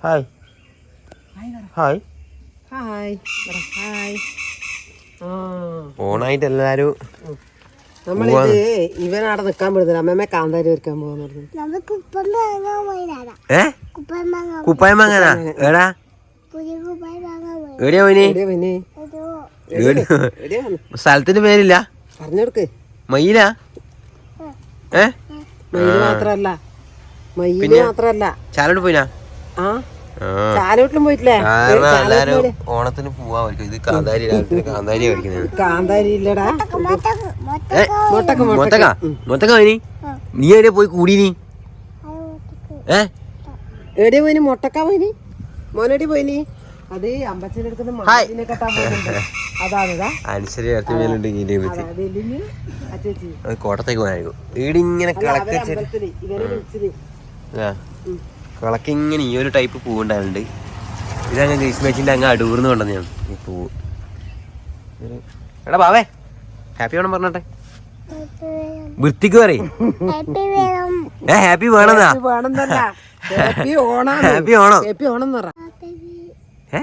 Hi hi hi hi ഓണായിട്ട് എല്ലാരും നമ്മളിത് ഇവനവിടെ നിക്കാൻ പെടുന്നില്ല അമ്മമ്മ കാന്താരി ഒരുക്കാൻ പോകുന്നു നമുക്ക് ഉപ്പം വാങ്ങാൻ പോയതാണ് ഏ? ഉപ്പം വാങ്ങാൻ കുപ്പായം വാങ്ങാനാ ഏടാ പുതിയ കുപ്പായി വാങ്ങാൻ പോയി. എവിടെയാ പോയിനി സ്ഥലത്തിന്റെ പേരില്ല. പറഞ്ഞു കൊടുക്ക് മയിലാ ഏ? മയിൽ മാത്രല്ല. മയിൽ മാത്രല്ല. ചാലോട്ട് പോയിനാ? ചാലോട്ടിലും പോയിട്ടില്ലേ? എല്ലാരും? ഓണത്തിന് പോവാ അവർക്ക്. ഇത് കാന്താരി രാത്രി കാന്താരി കഴിക്കുന്നത്. കാന്താരി ഇല്ലടാ. മൊത്തക്ക് മൊത്തക്ക് പോയിനി നീ? എവിടെ പോയി കൂടി നീ? ഏ? എവിടെ പോയിനി മുട്ടക്ക പോയിനി മോനടി പോയിനി അത് അമ്പച്ചന്റെ അടുക്കുന്ന കെട്ടാൻ പോകുന്നുണ്ട് അതാണ് കോട്ടത്തേക്ക് പോകാനായിരിക്കും. വീടിങ്ങനെ കളക്കി ഇങ്ങനെ ഈ ഒരു ടൈപ്പ് പൂവുണ്ടാവുന്നുണ്ട് ഇതങ്ങ് ഗ്രീസ് മാച്ചിന്റെ അങ്ങ് അടൂർന്ന് കൊണ്ടുവന്ന ഞാൻ. ഈ പൂവ് എടാ ബാവേ ഹാപ്പി വേണം പറഞ്ഞോട്ടെ. വൃത്തിക്ക് പറയും. ഹാപ്പി വേണം. ഏ happy വേണമെന്നാ? Happy Onam happy Onam. Happy Onam പറ. ഏ?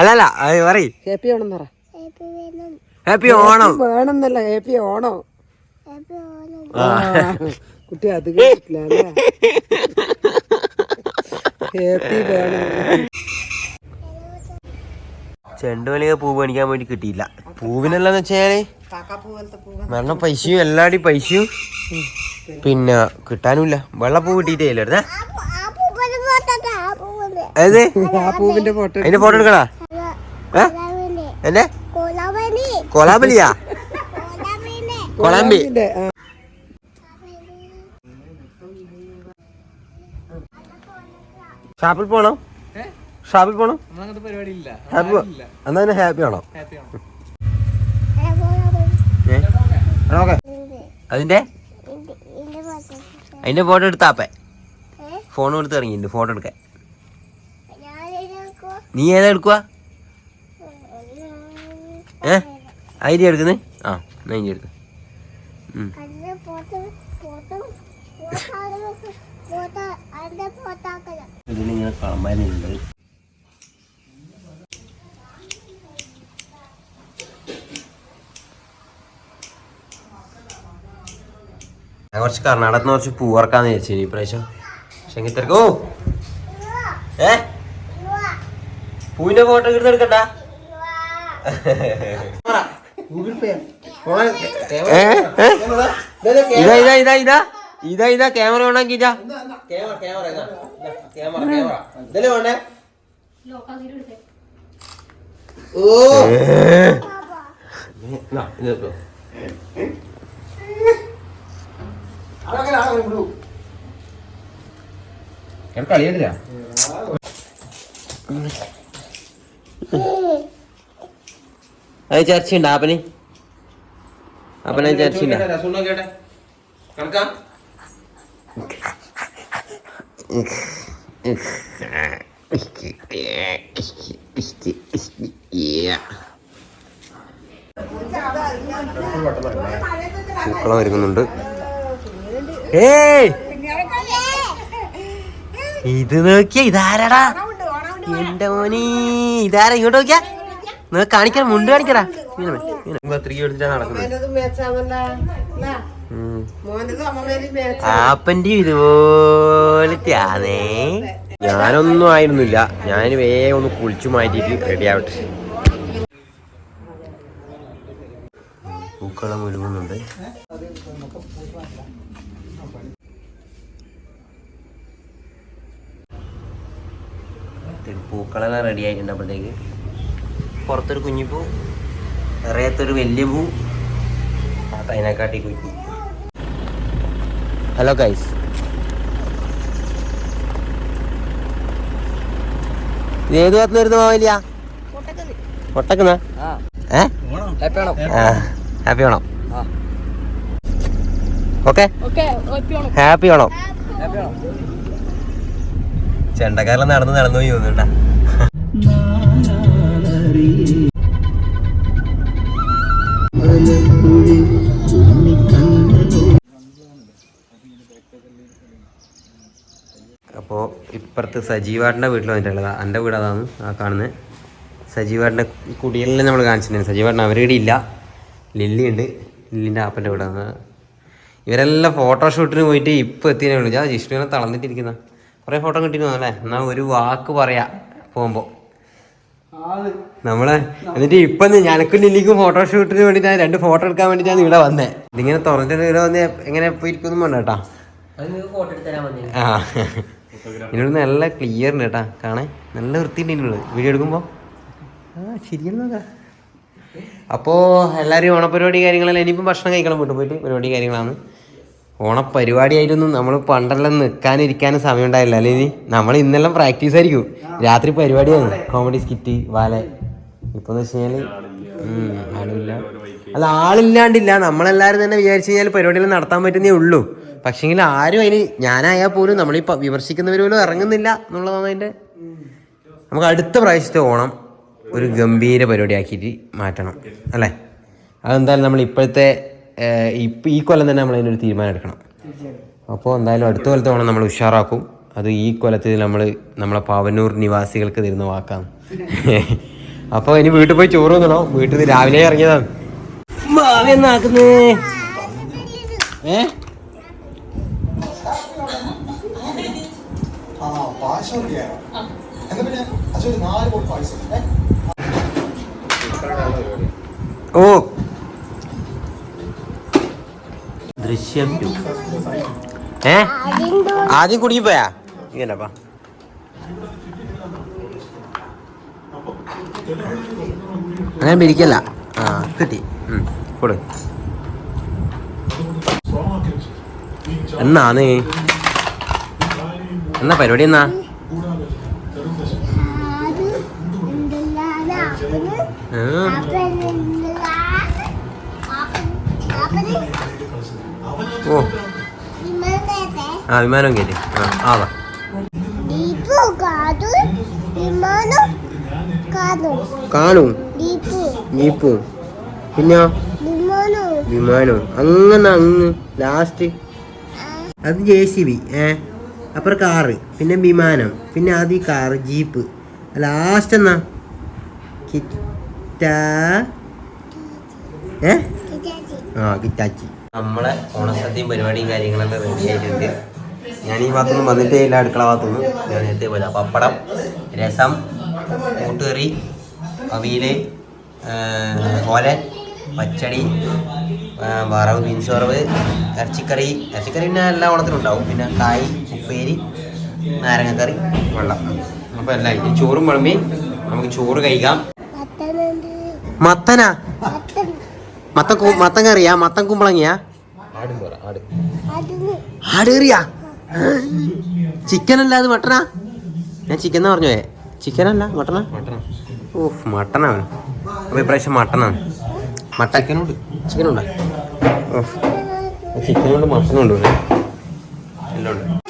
അല്ലല്ല പറയ്. ഹാപ്പി ഓണം പറ. ഹാപ്പി വേണം. ഹാപ്പി ഓണം. വേണമെന്നല്ല ഹാപ്പി ഓണം. ഹാപ്പി ഓണം. കുട്ടി അത് കേട്ടിട്ടില്ല അല്ലേ? ഹാപ്പി വേണം. ചെണ്ടുമല്ലിക പൂ മേടിക്കാൻ വേണ്ടി കിട്ടിയില്ല. പൂവിനെല്ലാന്ന് വെച്ചാൽ നല്ല പൈസയും എല്ലാടി പൈസയും. പിന്നെ കിട്ടാനുമില്ല. വെള്ളപ്പൂ കിട്ടിയിട്ടേ ഇല്ല ഫോട്ടോ അതിന്റെ ഫോട്ടോ എടുക്കണാ എന്നെ? കൊലാബലിയാ കൊളാമ്പി. ഷാപ്പിൽ പോണോ? ഷാപ്പിൽ പോണോ? ഹാപ്പി എന്നാ പിന്നെ ഹാപ്പി ആണോ? അതിന്റെ? അതിന്റെ ഫോട്ടോ എടുത്താപ്പേ ഫോണും ഫോൺ എടുത്ത് ഇറങ്ങി ഫോട്ടോ എടുക്കാൻ. നീ ഏതാ എടുക്കുക ഏ? എടുക്കുന്നേ? ആ എന്നാ ഇനി എടുക്ക. ഇതിലിങ്ങനെ കളമ്പാനുണ്ട് ഞാൻ കുറച്ച് കർണാടകത്തിൽ കുറച്ച് പൂവർക്കാന്ന് വിചാരിച്ചു ഇനി ഇപ്രാവശ്യം. പക്ഷെ എങ്കിൽ തിരക്കോ ഏ? പൂവിന്റെ ഫോട്ടോ എടുത്ത് എടുക്കണ്ട? ഗൂഗിൾ പേ ഇതാ ഇതാ ഇതാ ഇതാ. ഇതാ ഇതാ ഇതാ. ഇതാ ക്യാമറ ഓണാക്കിട്ടാ ഓ. കളിയല്ല അത് ചർച്ചയുണ്ട് ആപ്പന്. അപ്പനെ ചർച്ചയുണ്ട്. പൂക്കളം ഒരുങ്ങുന്നുണ്ട് ഏയ് ഇത് നോക്കിയ ഇതാരടാ എന്റെ മോനി ഇതാരാ ഇങ്ങോട്ട് നോക്കിയാ നിങ്ങൾ കാണിക്കാൻ മുണ്ട് കാണിക്കടാ നടക്കുന്നത് ആപ്പന്റെ ഇതുപോലത്തെ ആണേ. ഞാനൊന്നും ആയിരുന്നില്ല. ഞാൻ വേഗം ഒന്ന് കുളിച്ചു മാറ്റിയിട്ട് റെഡി ആവട്ടെ. പൂക്കളം ഒരുങ്ങുന്നുണ്ട് പൂക്കളെല്ലാം റെഡി ആയിട്ടുണ്ട് അപ്പോഴത്തേക്ക്. പുറത്തൊരു കുഞ്ഞിപ്പൂ നിറയത്തൊരു വലിയ പൂ അത് അതിനെക്കാട്ടി കുഞ്ഞു. ഹലോ ഗൈസ് ഇത് ഏത് ഭാഗത്ത് വരുന്ന മാവില്ല ഒട്ടക്കുന്ന ഹാപ്പി ആണോ? ഓക്കെ ഹാപ്പി ആണോ? ചെണ്ടക്കാരെല്ലാം നടന്ന് നടന്നു പോയി തോന്നുന്നുണ്ടാ ഇപ്പുറത്ത് സജീവാട്ടിന്റെ വീട്ടിൽ വന്നിട്ടുള്ളത്. എന്റെ വീട് അതാണ് ആ കാണുന്നത്. സജീവാട്ടിന്റെ കുടിയെല്ലാം നമ്മൾ കാണിച്ചിട്ടുണ്ട്. സജീവാട്ടൻ അവരുടെ ഇല്ല. ലില്ലി ഉണ്ട് ലില്ലിന്റെ ആപ്പന്റെ വീടാണ് ഇവരെല്ലാം ഫോട്ടോഷൂട്ടിന് പോയിട്ട് ഇപ്പോൾ എത്തിയേ ഉള്ളൂ. ഞാൻ ജിഷ്ണുവിനെ തളർന്നിട്ടിരിക്കുന്ന. കുറേ ഫോട്ടോ കിട്ടിയിരുന്നു അല്ലേ? എന്നാൽ ഒരു വാക്ക് പറയാ പോകുമ്പോൾ നമ്മളെ എന്നിട്ട് ഇപ്പൊ ഞാനക്കും ലില്ലിക്കും ഫോട്ടോഷൂട്ടിന് വേണ്ടിട്ട് രണ്ട് ഫോട്ടോ എടുക്കാൻ വേണ്ടിട്ടാണ് ഇവിടെ വന്നേ. ഇതിങ്ങനെ തുറന്നിട്ട് ഇവിടെ വന്ന് എങ്ങനെ പോയിരിക്കുന്നു വേണ്ട കേട്ടാ. ആ. ഇതിനോട് നല്ല ക്ലിയർ ഉണ്ട് കേട്ടാ. കാണേ? നല്ല വൃത്തിയുണ്ട് ഇതിനുള്ളത് വീഡിയോ എടുക്കുമ്പോൾ ആ ശരിയെന്നാ അപ്പോൾ എല്ലാവരും ഓണപരിപാടി കാര്യങ്ങളെല്ലാം ഇനിയിപ്പം ഭക്ഷണം കഴിക്കണം വീട്ടിൽ പോയിട്ട് പരിപാടി കാര്യങ്ങളാണ്. ഓണപ്പരിപാടിയായിട്ടൊന്നും നമ്മൾ പണ്ടെല്ലാം നിൽക്കാനിരിക്കാനും സമയം ഉണ്ടായില്ല ഇനി? നമ്മൾ ഇന്നെല്ലാം പ്രാക്ടീസ് ആയിരിക്കും. രാത്രി പരിപാടിയാണ്. കോമഡി സ്കിറ്റ് വാല. ഇപ്പൊ എന്ന് വെച്ച് കഴിഞ്ഞാൽ ഉം, ആളില്ല. അല്ല ആളില്ലാണ്ടില്ല. നമ്മളെല്ലാരും തന്നെ വിചാരിച്ചു കഴിഞ്ഞാൽ പരിപാടികൾ നടത്താൻ പറ്റുന്നേ ഉള്ളൂ. പക്ഷെങ്കിൽ ആരും അതിന് ഞാനായാൽ പോലും നമ്മൾ ഈ വിമർശിക്കുന്നവർ പോലും ഇറങ്ങുന്നില്ല എന്നുള്ളതാണ് അതിന്റെ നമുക്ക് അടുത്ത പ്രാവശ്യത്തെ ഓണം ഒരു ഗംഭീര പരിപാടിയാക്കിയിട്ട് മാറ്റണം അല്ലേ? അതെന്തായാലും നമ്മൾ ഇപ്പോഴത്തെ ഇപ്പം ഈ കൊല്ലം തന്നെ നമ്മൾ അതിനൊരു തീരുമാനം എടുക്കണം. അപ്പോൾ എന്തായാലും അടുത്ത കൊല്ലത്തെ ഓണം നമ്മൾ ഉഷാറാക്കും. അത് ഈ കൊല്ലത്തിൽ നമ്മൾ നമ്മളെ പാവന്നൂർ നിവാസികൾക്ക് തരുന്ന വാക്കാണ്. അപ്പോൾ ഇനി വീട്ടിൽ പോയി ചോറ് തിന്നണോ? വീട്ടിൽ നിന്ന് രാവിലെ ഇറങ്ങിയതാണ്. ഭാവി എന്നാക്കുന്നേ? ഏ? ആ പായസം ഒക്കെയാണോ എന്നാ പിന്നെ അച്ഛൻ ഒരു നാല് കോടി പായസം. ഓ. ദൃശ്യം ഏ? ആദ്യം കുടുങ്ങി പോയാ ഇങ്ങനെപ്പാ അങ്ങനെ പിരിക്കല്ല ആ കിട്ടി. ഉം, കൊടു. എന്നാന്ന് എന്നാ പരിപാടി എന്നാ? ഓ. ആ വിമാനം കയറ്റി ആ ആവാ കാണും ജീപ്പും പിന്നെ? വിമാനം. വിമാനവും അങ്ങനെ അങ്ങ് ലാസ്റ്റ്. അത് ജെ സി ബി. ഏ? അപ്പുറം കാറ് പിന്നെ വിമാനം പിന്നെ ആദ്യം കാറ് ജീപ്പ്. ലാസ്റ്റ് എന്നാ? കിറ്റ? ഏ? ആ കിറ്റാച്ചി. നമ്മളെ ഓണസദ്യയും പരിപാടിയും കാര്യങ്ങളെല്ലാം റെഡി ആയിട്ടുണ്ട്. ഞാൻ ഈ ഭാഗത്തൊന്നും വന്നിട്ടേ ഇല്ല അടുക്കള ഭാഗത്തുനിന്ന്. ഞാൻ നേരത്തെ പോലെ പപ്പടം രസം കൂട്ടുകറി അവിയൽ ഓലൻ പച്ചടി വറവ് ബീൻസ് വറവ് ഇറച്ചിക്കറി. ഇറച്ചിക്കറി പിന്നെ എല്ലാ ഓണത്തിനും ഉണ്ടാവും. പിന്നെ കായ് ഉപ്പേരി നാരങ്ങക്കറി വെള്ളം. അപ്പോൾ എല്ലാം ഇനി ചോറും വിളമ്പി നമുക്ക് ചോറ് കഴിക്കാം. മത്തനാ? മത്ത മത്തൻ കറിയാ? മത്തൻ കുമ്പളങ്ങിയാ? ആടുകറിയാ ആട് കറിയാ? ചിക്കൻ അല്ല അത് മട്ടനാ? ഞാൻ ചിക്കൻ എന്ന് പറഞ്ഞേ ചിക്കൻ അല്ല മട്ടനാ ഓഹ് മട്ടനാണ് അപ്പോൾ ഇപ്രാവശ്യം മട്ടനാണ്. മട്ടൻ ചിക്കനുണ്ട്. ചിക്കനുണ്ടോ. ഓഹ് ചിക്കനുണ്ട് മട്ടനുണ്ട്. എല്ലാം ഉണ്ട്.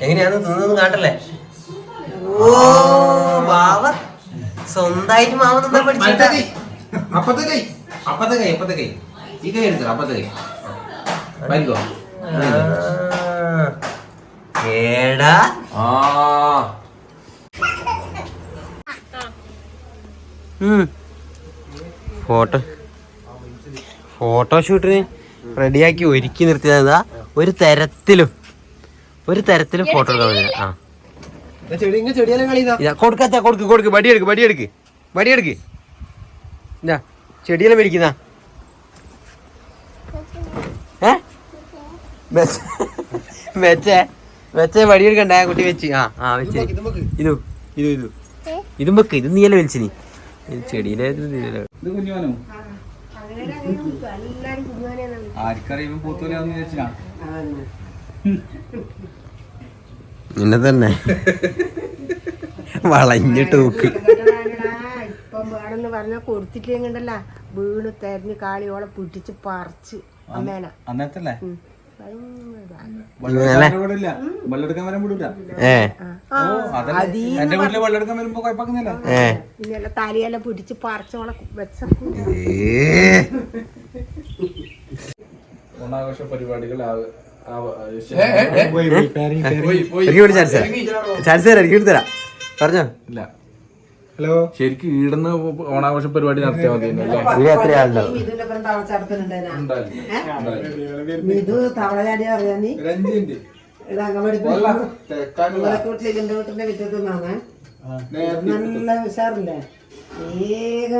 എങ്ങനെയാന്ന് തിന്നതെന്ന് കാട്ടല്ലേ? ഓ മാവ സ്വന്തമായിട്ട് മാവ തിന്നാൻ പഠിച്ചിട്ടാ. അപ്പത്തെ കൈ അപ്പത്തെ കൈ അപ്പത്തെ കൈ ഈ കൈ എടുത്തോ അപ്പത്തെ കൈ വലിക്കോ. ഏടാ. ആ. ഫോട്ടോ ഫോട്ടോഷൂട്ടിന് റെഡിയാക്കി ഒരുക്കി നിർത്തിയതാ ഒരു തരത്തിലും ഒരു തരത്തിലും ഫോട്ടോ എടുക്കാൻ ആ. കൊടുക്കാത്ത കൊടുക്ക് കൊടുക്ക്. വടിയെടുക്ക് വടിയെടുക്ക് വടിയെടുക്ക് എന്താ ചെടിയെല്ലാം മേടിക്കുന്ന? ഏ? മെച്ച മെച്ചേ വടിയെടുക്കണ്ട കുട്ടി വെച്ച്. ആ ആ വെച്ച് ഇതു ഇത് ഇത് ഇതും വെക്ക്. ഇത് നീയല്ലേ വലിച്ചിനി. ഇത് ചെടിയിലെ ഇത് നീയല്ലേ ഇത് കുഞ്ഞുവാനോ ആർക്കറിയുമ്പോ പൂത്തോലെയാന്ന് വിചാരിച്ചാ നിന്നെ തന്നെ. വളഞ്ഞിട്ട് നോക്ക്. ഇപ്പം വേണമെന്ന് പറഞ്ഞാൽ കൊടുത്തിട്ടില്ലെങ്കിണ്ടല്ല വീണ് തെരഞ്ഞ് കാളിയോളെ പിടിച്ച് പറിച്ച്. അമ്മേന. അന്നത്തല്ലേ തലയെല്ലാം പിടിച്ച് പറിച്ചോളെ വെച്ച ഏ. ഓണാഘോഷ പരിപാടികൾ ചാൻസ്. ചാൻസ് എനിക്ക് തരാം. പറഞ്ഞോ. ഇല്ല. ഹലോ? ശരിക്കും ഈടുന്ന് ഓണാഘോഷ പരിപാടി നടത്തിയാൽ മതി വീട്ടിൽ നിന്നാണ്. നല്ല ഉഷാറില്ലേ? വേഗ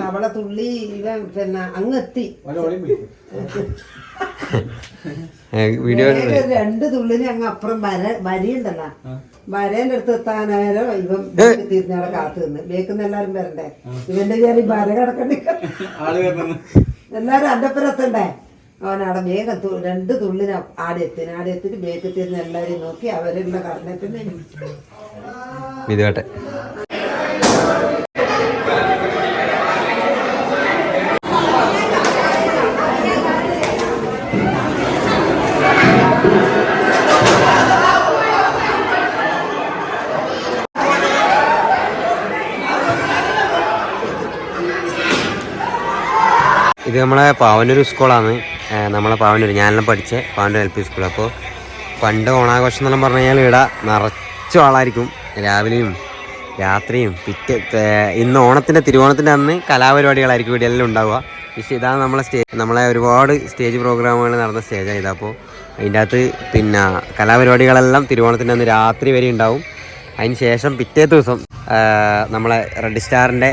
തവള തുള്ളി ഇവൻ പിന്നെ അങ്ങ് എത്തി വീഡിയോ രണ്ട് തുള്ളിന് അങ്ങ് അപ്പുറം വര വരിയുണ്ടല്ലോ. വരേന്റെ അടുത്ത് എത്താനായാലോ ഇവൻ തിരിഞ്ഞാളെ കാത്തു നിന്ന്. ബേക്കുന്ന എല്ലാരും വരണ്ടേ? ഇവന്റെ കയറി വര കിടക്കണ്ടേ? എല്ലാരും അന്റെ ഒപ്പം എത്തണ്ടേ? അവനവിടെ വേഗം രണ്ട് തുള്ളിന് ആടെ എത്തിന് ആടെ എത്തിട്ട് ബേക്ക് തിരിഞ്ഞ് എല്ലാരെയും നോക്കി അവരുള്ള കടനത്തിന് ഇതുവട്ടെ ഇത് നമ്മളെ പാവനൂർ സ്കൂളാണ്. നമ്മളെ പാവനൂർ ഞാനെല്ലാം പഠിച്ച പാവനൂർ എൽ പി സ്കൂൾ അപ്പോൾ പണ്ട് ഓണാഘോഷം എന്നെല്ലാം പറഞ്ഞു കഴിഞ്ഞാൽ ഇവിടെ നിറച്ച ആളായിരിക്കും. രാവിലെയും രാത്രിയും പിറ്റേ ഇന്ന് ഓണത്തിന്റെ തിരുവോണത്തിന്റെ അന്ന് കലാപരിപാടികളായിരിക്കും ഇവിടെ എല്ലാം ഉണ്ടാവുക. പക്ഷേ ഇതാണ് നമ്മളെ സ്റ്റേജ് നമ്മളെ ഒരുപാട് സ്റ്റേജ് പ്രോഗ്രാമുകൾ നടന്ന സ്റ്റേജാണ് ഇതപ്പോൾ അതിന്റെ അകത്ത് പിന്നെ കലാപരിപാടികളെല്ലാം തിരുവോണത്തിന്റെ അന്ന് രാത്രി വരെ ഉണ്ടാവും. അതിന് ശേഷം പിറ്റേ ദിവസം നമ്മളെ റെഡ് സ്റ്റാറിന്റെ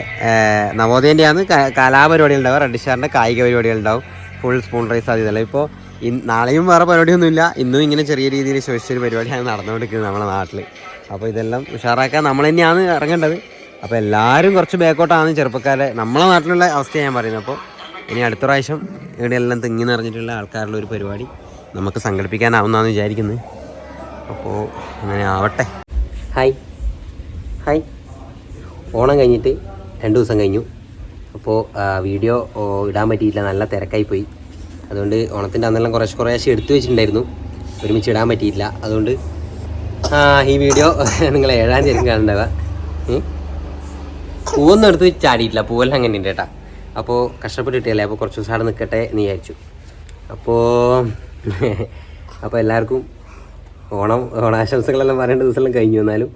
നവോദയന്റെ ആണ് കലാപരിപാടികൾ ഉണ്ടാവുക റെഡ് സ്റ്റാറിന്റെ കായിക പരിപാടികൾ ഉണ്ടാവും ഫുൾ സ്പൂൺ റൈസ് സാധ്യതയല്ല ഇപ്പോൾ നാളെയും വേറെ പരിപാടിയൊന്നുമില്ല. ഇന്നും ഇങ്ങനെ ചെറിയ രീതിയിൽ ശോഷിച്ചൊരു പരിപാടിയാണ് നടന്നുകൊണ്ടിരിക്കുന്നത് നമ്മുടെ നാട്ടിൽ അപ്പോൾ ഇതെല്ലാം ഉഷാറാക്കാൻ നമ്മൾ തന്നെയാണ് ഇറങ്ങേണ്ടത്. അപ്പോൾ എല്ലാവരും കുറച്ച് ബാക്കോട്ടാണ് ചെറുപ്പക്കാരെ. നമ്മളെ നാട്ടിലുള്ള അവസ്ഥ ഞാൻ പറയുന്നത്. അപ്പോൾ ഇനി അടുത്ത പ്രാവശ്യം ഇവിടെ എല്ലാം തിങ്ങി നിറഞ്ഞിട്ടുള്ള ആൾക്കാരുടെ ഒരു പരിപാടി നമുക്ക് സംഘടിപ്പിക്കാനാവുന്നതാണ് വിചാരിക്കുന്നത്. അപ്പോൾ അങ്ങനെ ആവട്ടെ. ഹായ് ഹായ് ഓണം കഴിഞ്ഞിട്ട് രണ്ട് ദിവസം കഴിഞ്ഞു. അപ്പോൾ വീഡിയോ ഇടാൻ പറ്റിയില്ല നല്ല തിരക്കായി പോയി അതുകൊണ്ട് ഓണത്തിന്റെ അന്നെല്ലാം കുറേശ്ശെ കുറേശ്ശെ എടുത്തു വെച്ചിട്ടുണ്ടായിരുന്നു. ഒരുമിച്ച് ഇടാൻ പറ്റിയില്ല അതുകൊണ്ട് ഈ വീഡിയോ നിങ്ങൾ ഏഴാം തീയതി കാണുന്നുണ്ടാവുക. ഉം. പൂവൊന്നും എടുത്ത് ചാടിയിട്ടില്ല. പൂവെല്ലാം അങ്ങനെ ഉണ്ട് കേട്ടാ. അപ്പോൾ കഷ്ടപ്പെട്ടിട്ടല്ലേ? അപ്പോൾ കുറച്ച് ദിവസം അവിടെ നിൽക്കട്ടെ എന്ന് വിചാരിച്ചു. അപ്പോൾ അപ്പോൾ എല്ലാവർക്കും ഓണം ഓണാശംസകളെല്ലാം പറയേണ്ട ദിവസമെല്ലാം കഴിഞ്ഞു എന്നാലും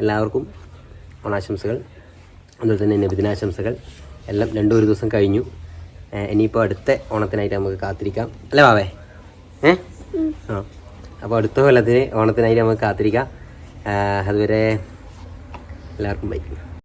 എല്ലാവർക്കും ഓണാശംസകൾ അതുപോലെ തന്നെ നബിദിനാശംസകൾ എല്ലാം രണ്ടും ഒരു ദിവസം കഴിഞ്ഞു. ഇനിയിപ്പോൾ അടുത്ത ഓണത്തിനായിട്ട് നമുക്ക് കാത്തിരിക്കാം. അല്ലേ ബാവേ? ഏ? ആ. അപ്പോൾ അടുത്ത കൊല്ലത്തിന് ഓണത്തിനായിട്ട് നമുക്ക് കാത്തിരിക്കാം. അതുവരെ എല്ലാവർക്കും ബൈ.